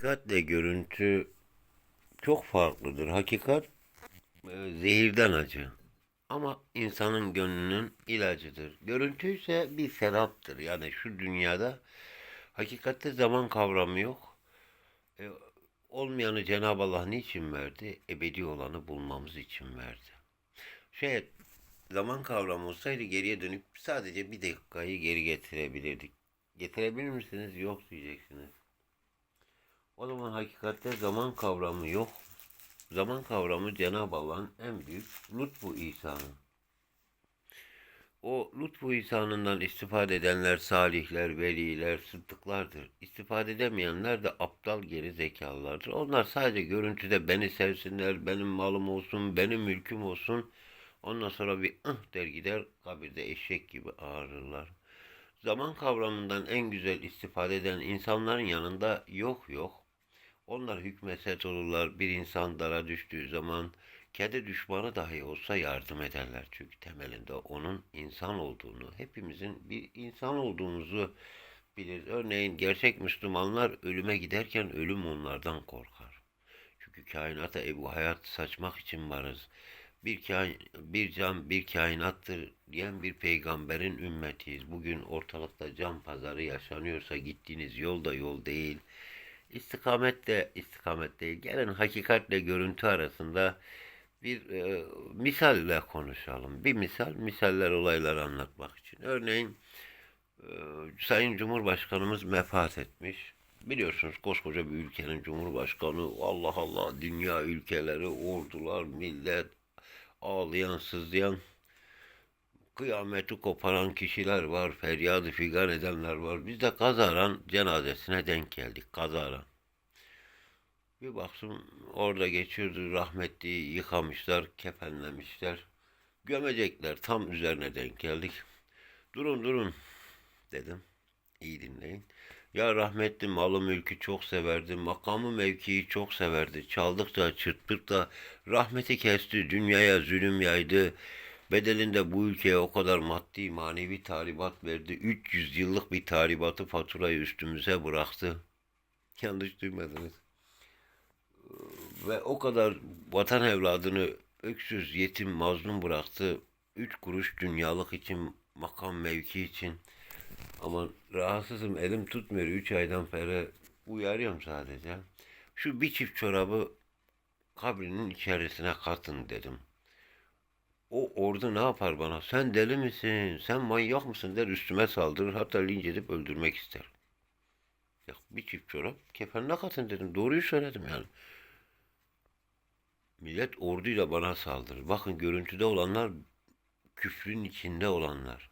Hakikatle görüntü çok farklıdır. Hakikat e, zehirden acı. Ama insanın gönlünün ilacıdır. Görüntü ise bir seraptır. Yani şu dünyada hakikatte zaman kavramı yok. E, olmayanı Cenab-ı Allah niçin verdi? Ebedi olanı bulmamız için verdi. Şey, zaman kavramı olsaydı geriye dönüp sadece bir dakikayı geri getirebilirdik. Getirebilir misiniz? Yok diyeceksiniz. O zaman hakikatte zaman kavramı yok. Zaman kavramı Cenab-ı Allah'ın en büyük lütfu ihsanı. O lütfu ihsanından istifade edenler salihler, veliler, sıddıklardır. İstifade edemeyenler de aptal geri zekalılardır. Onlar sadece görüntüde beni sevsinler, benim malım olsun, benim mülküm olsun. Ondan sonra bir ıh der gider, kabirde eşek gibi ağırırlar. Zaman kavramından en güzel istifade eden insanların yanında yok yok. Onlar hükmeset olurlar. Bir insan dara düştüğü zaman kedi düşmanı dahi olsa yardım ederler. Çünkü temelinde onun insan olduğunu, hepimizin bir insan olduğumuzu bilir. Örneğin gerçek Müslümanlar ölüme giderken ölüm onlardan korkar. Çünkü kainata ebu hayat saçmak için varız. Bir, kain, bir can bir kainattır diyen bir peygamberin ümmetiyiz. Bugün ortalıkta can pazarı yaşanıyorsa gittiğiniz yol da yol değil. İstikamet de istikamet değil. Gelin hakikatle görüntü arasında bir e, misalle konuşalım. Bir misal, misaller olayları anlatmak için. Örneğin e, Sayın Cumhurbaşkanımız vefat etmiş. Biliyorsunuz koskoca bir ülkenin Cumhurbaşkanı Allah Allah dünya ülkeleri, ordular, millet ağlayan, sızlayan kıyameti koparan kişiler var, feryadı figan edenler var. Biz de kazaran cenazesine denk geldik, kazaran. Bir baktım orada geçiyordu rahmetli yıkamışlar, kefenlemişler. Gömecekler tam üzerine denk geldik. Durun durun dedim. İyi dinleyin. Ya rahmetli malı mülkü çok severdi. Makamı mevkiyi çok severdi. Çaldıkça çırptıkça rahmeti kesti. Dünyaya zulüm yaydı. Bedelinde bu ülkeye o kadar maddi manevi tahribat verdi. 300 yıllık bir tahribatı faturayı üstümüze bıraktı. Yanlış duymadınız. Ve o kadar vatan evladını öksüz, yetim, mazlum bıraktı. Üç kuruş dünyalık için, makam mevki için. Ama rahatsızım, elim tutmuyor. Üç aydan beri uyarıyorum sadece. Şu bir çift çorabı kabrinin içerisine katın dedim. O ordu ne yapar bana? Sen deli misin? Sen manyak mısın der üstüme saldırır. Hatta linç edip öldürmek ister. Ya bir çift çorap kefenine katın dedim. Doğruyu söyledim yani. Millet orduyla bana saldırır. Bakın görüntüde olanlar küfrün içinde olanlar.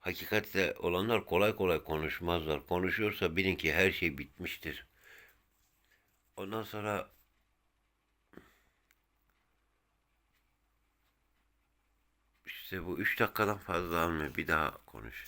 Hakikatte olanlar kolay kolay konuşmazlar. Konuşuyorsa bilin ki her şey bitmiştir. Ondan sonra işte bu üç dakikadan fazla almıyor. Bir daha konuş.